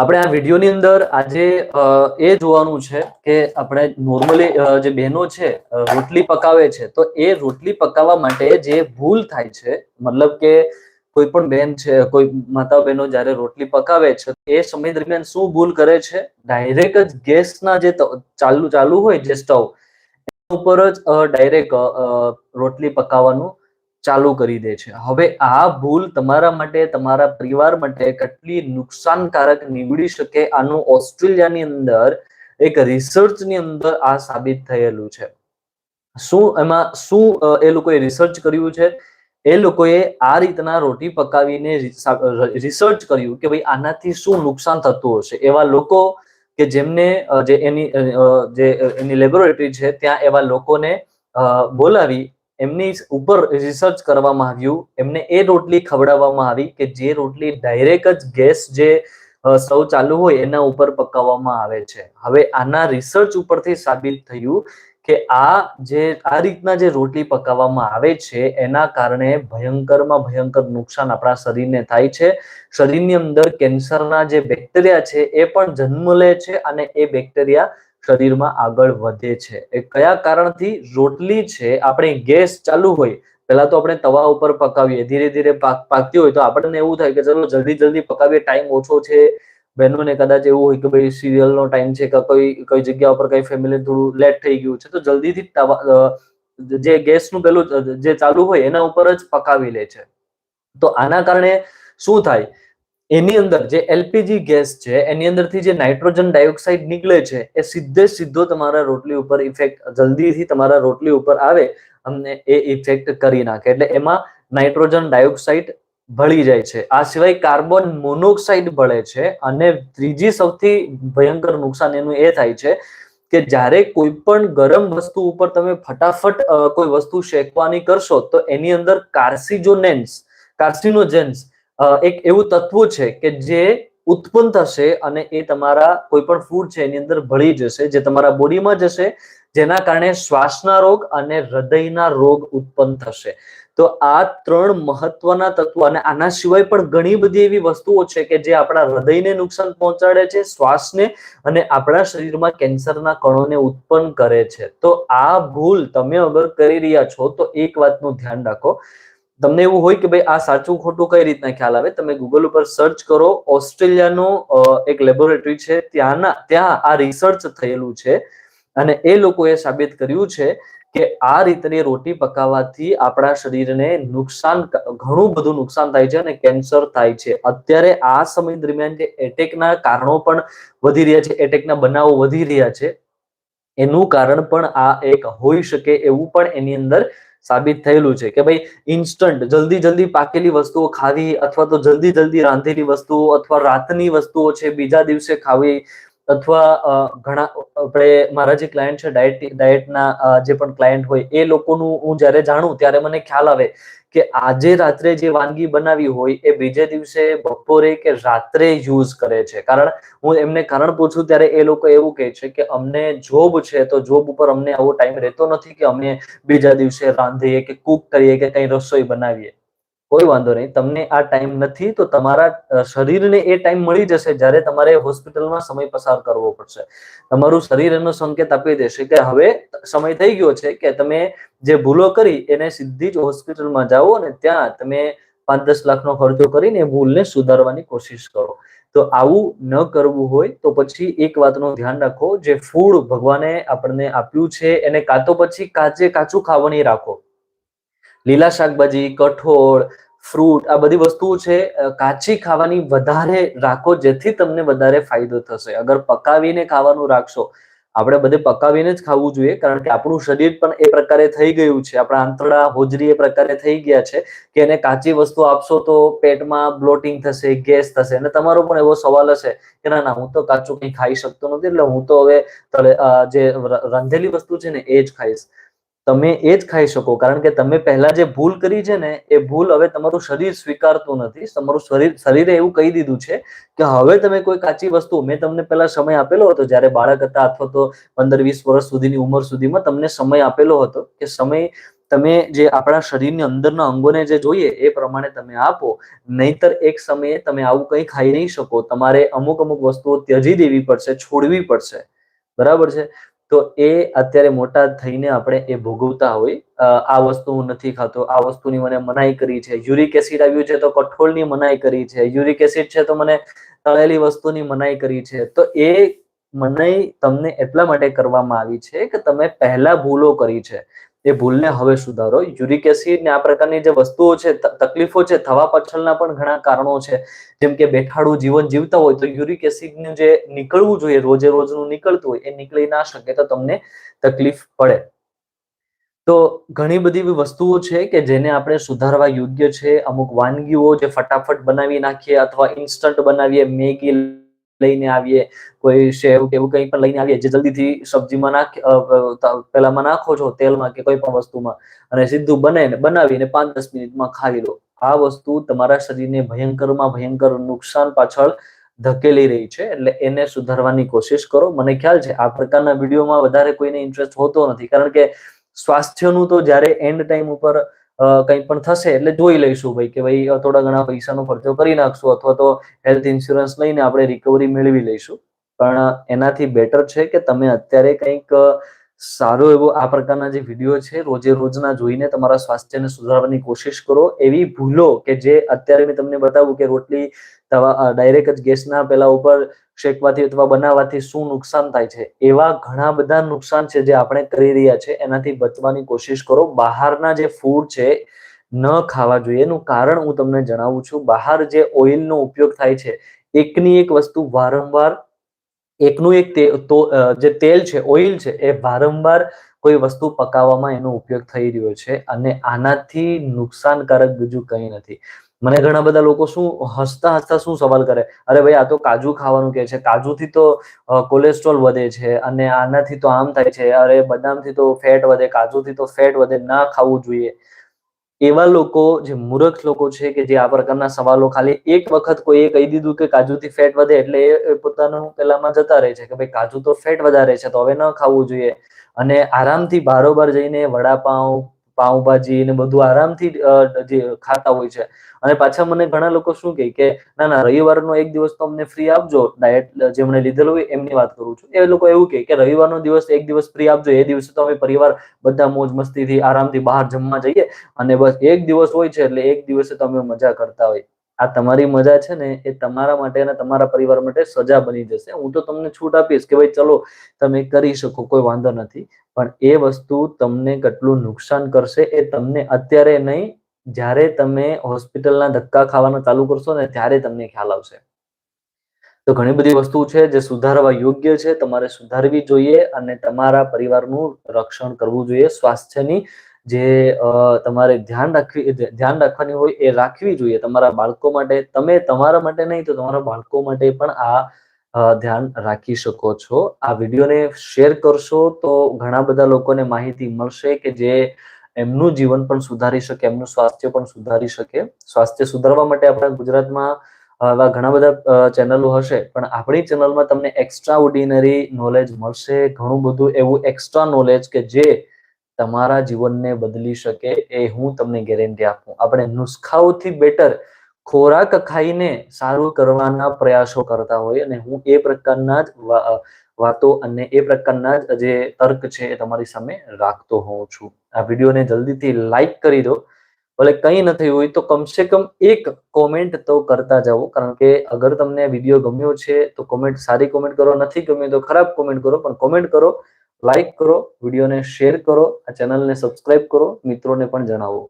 આપણે આ વિડીયોની અંદર આજે એ જોવાનું છે કે આપણે નોર્મલી જે બહેનો છે રોટલી પકાવે છે, તો એ રોટલી પકાવવા માટે જે ભૂલ થાય છે, મતલબ કે કોઈ પણ બેન છે, કોઈ માતા બહેનો જ્યારે રોટલી પકાવે છે, એ સમય દરમિયાન શું ભૂલ કરે છે? ડાયરેક્ટ જ ગેસના જે ચાલુ ચાલુ હોય, જે સ્ટવ ઉપર જ ડાયરેક્ટ રોટલી પકાવવાનું ચાલુ કરી દે છે. હવે આ ભૂલ તમારા માટે, તમારા પરિવાર માટે કેટલી નુકસાનકારક નીવડી શકે આનું ઓસ્ટ્રેલિયાની અંદર એક રિસર્ચની અંદર આ સાબિત થયેલું છે. શું એમાં, શું એ લોકોએ રિસર્ચ કર્યું છે? એ લોકોએ આ રીતના રોટી પકાવીને રિસર્ચ કર્યું કે ભાઈ આનાથી શું નુકસાન થતું હશે? એવા લોકો કે જેમને જે એની જે એની લેબોરેટરી છે, ત્યાં એવા લોકોને બોલાવી એમની ઉપર રિસર્ચ કરવામાં આવ્યું. એમને એ રોટલી ખવડાવવામાં આવી કે જે રોટલી ડાયરેક્ટ જ ગેસ જે સૌ ચાલુ હોય એના ઉપર પકાવવામાં આવે છે. હવે આના રિસર્ચ ઉપરથી સાબિત થયું કે આ જે, આ રીતના જે રોટલી પકાવવામાં આવે છે, એના કારણે ભયંકરમાં ભયંકર નુકસાન આપણા શરીરને થાય છે. શરીરની અંદર કેન્સરના જે બેક્ટેરિયા છે એ પણ જન્મ લે છે અને એ બેક્ટેરિયા શરીરમાં આગળ વધે છે. એ કયા કારણથી રોટલી છે? આપણે ગેસ ચાલુ હોય, પહેલા તો આપણે તવા ઉપર પકાવીએ. ધીરે ધીરે પાક, પાકતી હોય તો આપણને એવું થાય કે ચલો જલ્દી જલ્દી પકાવીએ, ટાઈમ ઓછો છે. બહેનોને કદાચ એવું હોય કે ભાઈ સિરિયલનો ટાઈમ છે કે કોઈ, કઈ જગ્યા ઉપર કઈ ફેમિલી થોડું લેટ થઈ ગયું છે, તો જલ્દીથી તવા જે ગેસનું પેલું જે ચાલુ હોય એના ઉપર જ પકાવી લે છે. તો આના કારણે શું થાય? એની અંદર જે એલપીજી ગેસ છે, એની અંદરથી જે નાઇટ્રોજન ડાયોક્સાઇડ નીકળે છે, એ સીધે સીધો તમારા રોટલી ઉપર ઇફેક્ટ જલ્દીથી તમારા રોટલી ઉપર આવે અમને એ ઇફેક્ટ કરી નાખે. એટલે એમાં નાઇટ્રોજન ડાયોક્સાઇડ ભળી જાય છે. આ સિવાય કાર્બન મોનોક્સાઇડ ભળે છે અને ત્રીજી સૌથી ભયંકર નુકસાન એનું એ થાય છે કે જ્યારે કોઈ પણ ગરમ વસ્તુ ઉપર તમે ફટાફટ કોઈ વસ્તુ શેકવાની કરશો તો એની અંદર કાર્સિજોનેન્સ, કાર્સિનોજેન્સ એક એવું તત્વ છે કે જે ઉત્પન્ન થશે અને એ તમારા કોઈ પણ ફૂડ છે એની અંદર ભળી જશે, જે તમારા બોડીમાં જશે, જેના કારણે શ્વાસના રોગ અને હૃદયના રોગ ઉત્પન્ન થશે. તો આ ત્રણ મહત્વના તત્વો અને આના સિવાય પણ ઘણી બધી એવી વસ્તુઓ છે કે જે આપણા હૃદયને નુકસાન પહોંચાડે છે, શ્વાસને અને આપણા શરીરમાં કેન્સરના કણોને ઉત્પન્ન કરે છે. તો આ ભૂલ તમે અગર કરી રહ્યા છો તો એક વાતનું ધ્યાન રાખો. તમને એવું હોય કે ભાઈ આ સાચું ખોટું કઈ રીતના ખ્યાલ આવે? તમે ગૂગલ ઉપર સર્ચ કરો ઓસ્ટ્રેલિયાનો એક લેબોરેટરી છે, ત્યાંના, ત્યાં આ રિસર્ચ થયેલું છે. અને એ લોકોએ સાબિત કર્યું છે કે આ રીતની રોટી પકાવવાથી આપણા શરીરને નુકસાન ઘણું બધું નુકસાન થાય છે અને કેન્સર થાય છે. અત્યારે આ સમય દરમિયાન જે એટેકના કારણો પણ વધી રહ્યા છે, એટેકના બનાવો વધી રહ્યા છે, એનું કારણ પણ આ એક હોઈ શકે એવું પણ એની અંદર સાબિત થયેલું છે કે ભાઈ ઇન્સ્ટન્ટ જલ્દી જલ્દી પાકેલી વસ્તુઓ ખાવી અથવા તો જલ્દી જલ્દી રાંધેલી વસ્તુઓ અથવા રાતની વસ્તુઓ છે બીજા દિવસે ખાવી અથવા ઘણા, આપણે, મારા જે ક્લાયન્ટ છે ડાયટ ડાયટના જે પણ ક્લાયન્ટ હોય, એ લોકોનું હું જ્યારે જાણું, ત્યારે મને ખ્યાલ આવે કે આજે રાત્રે જે વાનગી બનાવી હોય, એ બીજે દિવસે બપોરે કે રાત્રે યુઝ કરે છે. કારણ, હું એમને કારણ પૂછું ત્યારે એ લોકો એવું કહે છે કે અમને જોબ છે, તો જોબ ઉપર અમને આવો ટાઈમ રહેતો નથી કે અમે બીજા દિવસે રાંધીએ કે કુક કરીએ કે કઈ રસોઈ બનાવીએ. કોઈ વાંધો નહીં. તમને આ ટાઈમ નથી તો તમારા શરીરને એ ટાઈમ મળી જશે જ્યારે તમારે હોસ્પિટલમાં સમય પસાર કરવો પડશે. તમારું શરીર એનો સંકેત આપી દેશે કે હવે સમય થઈ ગયો છે કે તમે જે ભૂલો કરી એને સીધી જ હોસ્પિટલમાં જાઓ અને ત્યાં તમે પાંચ દસ લાખનો ખર્ચો કરીને ભૂલને સુધારવાની કોશિશ કરો. તો આવું ન કરવું હોય તો પછી એક વાતનું ધ્યાન રાખો. જે ફૂડ ભગવાને આપણને આપ્યું છે એને કાં તો પછી કાચે કાચું ખાવાની રાખો. લીલા શાકભાજી, કઠોળ ફ્રૂટ આ બધી વસ્તુઓ છે કાચી ખાવાની વધારે રાખો, જેથી તમને વધારે ફાયદો થશે. અગર પકાવીને ખાવાનું રાખશો, આપણે બધે પકાવીને જ ખાવું જોઈએ, કારણ કે આપણું શરીર પણ એ પ્રકારે થઈ ગયું છે. આપણા આંતરડા, હોજરી એ પ્રકારે થઈ ગયા છે કે એને કાચી વસ્તુ આપશો તો પેટમાં બ્લોટિંગ થશે, ગેસ થશે. અને તમારો પણ એવો સવાલ હશે કે ના ના, હું તો કાચું કંઈ ખાઈ શકતો નથી, એટલે હું તો હવે જે રાંધેલી વસ્તુ છે ને, એ જ ખાઈશ. તમે એ જ ખાઈ શકો. કારણ કે તમે પહેલા જે ભૂલ કરી છે ને, એ ભૂલ હવે તમારું શરીર સ્વીકારતું નથી. તમારું શરીર, શરીરે એવું કહી દીધું છે કે હવે તમે કોઈ કાચી વસ્તુ, મેં તમને પહેલા સમય આપેલો હતો, જ્યારે બાળક હતા અથવા તો પંદર, વીસ વર્ષ સુધીની ઉંમર સુધીમાં તમને સમય આપેલો હતો કે સમય તમે જે આપણા શરીરની અંદરના અંગોને જે જોઈએ એ પ્રમાણે તમે આપો. નહીતર એક સમયે તમે આવું કંઈ ખાઈ નહીં શકો. તમારે અમુક અમુક વસ્તુઓ ત્યજી દેવી પડશે, છોડવી પડશે. બરાબર છે? તો એ અત્યારે મોટા થઈને આપણે એ ભોગવતા હોય. આ વસ્તુ હું નથી ખાતો, આ વસ્તુની મને મનાઈ કરી છે. યુરિક એસિડ આવ્યું છે તો કઠોળની મનાઈ કરી છે. યુરિક એસિડ છે તો મને તળેલી વસ્તુની મનાઈ કરી છે. તો એ મનાઈ તમને એટલા માટે કરવામાં આવી છે કે તમે પહેલા ભૂલો કરી છે. એ ભૂલને હવે સુધારો. યુરિક એસિડ ને આ પ્રકારની જે વસ્તુઓ છે તકલીફો છે, થવા પાછળના પણ ઘણા કારણો છે. જેમ કે બેઠાડું જીવન જીવતા હોય તો યુરિક એસિડનું જે નીકળવું જોઈએ, રોજે રોજનું નીકળતું હોય, એ નીકળી ના શકે તો તમને તકલીફ પડે. તો ઘણી બધી એવી વસ્તુઓ છે કે જેને આપણે સુધારવા યોગ્ય છે. અમુક વાનગીઓ જે ફટાફટ બનાવી નાખીએ અથવા ઇન્સ્ટન્ટ બનાવીએ, મેગી લઈને આવીએ, કોઈ શેવ કે એવું કંઈ પણ લઈને આવીએ, જે જલ્દીથી સબ્જીમાં નાખ પેલામાં નાખો છો તેલમાં કે કોઈ પણ વસ્તુમાં અને સીધું બને બનાવીને પાંચ દસ મિનિટમાં ખાઈ લો. આ વસ્તુ તમારા શરીરને ભયંકરમાં ભયંકર નુકસાન પાછળ ધકેલી રહી છે, એટલે એને સુધારવાની કોશિશ કરો. મને ખ્યાલ છે આ પ્રકારના વિડીયોમાં વધારે કોઈને ઇન્ટરેસ્ટ હોતો નથી, કારણ કે સ્વાસ્થ્યનું તો જ્યારે એન્ડ ટાઈમ ઉપર કંઈ પણ થશે એટલે જોઈ લઈશું ભાઈ કે ભાઈ થોડા ઘણા પૈસાનો ખર્ચો કરી નાખશું અથવા તો હેલ્થ ઇન્સ્યોરન્સ લઈને આપણે રિકવરી મેળવી લઈશું. પણ એનાથી બેટર છે કે તમે અત્યારે કંઈક સારો એવો આ પ્રકારના જે વીડિયો છે, રોજે રોજના જોઈને તમારા સ્વાસ્થ્યને સુધારવાની કોશિશ કરો. એવી ભૂલો કે જે અત્યારે મેં તમને બતાવું કે રોટલી ડાયરેક્ટ જ ગેસના પેલા ઉપર શેકવાથી અથવા બનાવવાથી શું નુકસાન થાય છે? એવા ઘણા બધા નુકસાન છે જે આપણે કરી રહ્યા છે. એનાથી બચવાની કોશિશ કરો. બહારના જે ફૂડ છે, ન ખાવા જોઈએ. એનું કારણ હું તમને જણાવું છું. બહાર જે ઓઇલનો ઉપયોગ થાય છે, એકની એક વસ્તુ વારંવાર એકનું એક તો જે તેલ છે, ઓઇલ છે, એ વારંવાર કોઈ વસ્તુ પકાવવામાં એનો ઉપયોગ થઈ રહ્યો છે અને આનાથી નુકસાનકારક બીજું કંઈ નથી. મને ઘણા બધા લોકો શું હસતા હસતા શું સવાલ કરે? અરે ભાઈ, આ તો કાજુ ખાવાનું કે છે. કાજુથી તો કોલેસ્ટ્રોલ વધે છે અને આનાથી તો આમ થાય છે. અરે, બદામથી તો ફેટ વધે, કાજુથી તો ફેટ વધે, ના ખાવું જોઈએ. એવા લોકો, જે મૂર્ખ લોકો છે કે જે આ પ્રકારના સવાલો ખાલી એક વખત કોઈએ કહી દીધું કે કાજુથી ફેટ વધે એટલે એ પોતાનું પેલામાં જતા રહે છે કે ભાઈ કાજુ તો ફેટ વધારે છે તો હવે ન ખાવું જોઈએ. અને આરામથી બારોબાર જઈને વડાપાઉં પાઉંભાજી ને બધું આરામથી જે ખાતા હોય છે. અને પાછા મને ઘણા લોકો શું કહે કે, ના ના, રવિવારનો એક દિવસ તો અમને ફ્રી આપજો ડાયટ જેમણે લીધેલું હોય એમની વાત કરું છું. એ લોકો એવું કહે કે, રવિવારનો દિવસ એક દિવસ ફ્રી આપજો, એ દિવસે તો અમે પરિવાર બધા મોજ મસ્તીથી આરામથી બહાર જમવા જઈએ અને બસ એક દિવસ હોય છે એટલે એક દિવસે તો અમે મજા કરતા હોય આ તમારી મજા છે ને એ તમારા માટે અને તમારા પરિવાર માટે સજા બની જશે. હું તો તમને છૂટ આપીશ કે ભાઈ ચલો, તમે કરી શકો, કોઈ વાંધો નથી. પણ એ વસ્તુ તમને કેટલું નુકસાન કરશે એ તમને અત્યારે નહીં, જ્યારે તમે હોસ્પિટલના ધક્કા ખાવાના ચાલુ કરશો ને ત્યારે તમને ખ્યાલ આવશે. તો ઘણી બધી વસ્તુ છે જે સુધારવા યોગ્ય છે, તમારે સુધારવી જોઈએ અને તમારા પરિવારનું રક્ષણ કરવું જોઈએ, સ્વાસ્થ્યની જે તમારે ધ્યાન રાખવી ધ્યાન રાખવાની હોય એ રાખવી જોઈએ તમારા બાળકો માટે. તમે તમારા માટે નહીં તો તમારા બાળકો માટે પણ આ ધ્યાન રાખી શકો છો. આ વિડીયોને શેર કરશો તો ઘણા બધા લોકોને માહિતી મળશે કે જે એમનું જીવન પણ સુધારી શકે, એમનું સ્વાસ્થ્ય પણ સુધારી શકે. સ્વાસ્થ્ય સુધારવા માટે આપણા ગુજરાતમાં આવા ઘણા બધા ચેનલો હશે, પણ આપણી ચેનલમાં તમને એક્સ્ટ્રા ઓર્ડિનરી નોલેજ મળશે, ઘણું બધું એવું એક્સ્ટ્રા નોલેજ કે જે તમારા જીવનને બદલી શકે એ હું તમને ગેરંટી આપું. આપણે નુસ્ખાઓથી બેટર ખોરાક ખાઈને સારું કરવાના પ્રયાસો કરતા હોય અને હું એ પ્રકારના જ વાતો અને એ પ્રકારના જ જે તર્ક છે એ તમારી સામે રાખતો હોઉં છું. આ વિડીયોને જલ્દીથી લાઈક કરી દો. ભલે કંઈ નથી હોય તો કમસે કમ એક કોમેન્ટ તો કરતા જાઓ. કારણ કે અગર તમને વીડિયો ગમ્યો છે તો કોમેન્ટ સારી કોમેન્ટ કરો, નથી ગમ્યો તો ખરાબ કોમેન્ટ કરો. પણ કોમેન્ટ કરો લાઈક કરો વિડીયોને શેર કરો આ ચેનલને સબસ્ક્રાઇબ કરો મિત્રોને પણ જણાવો.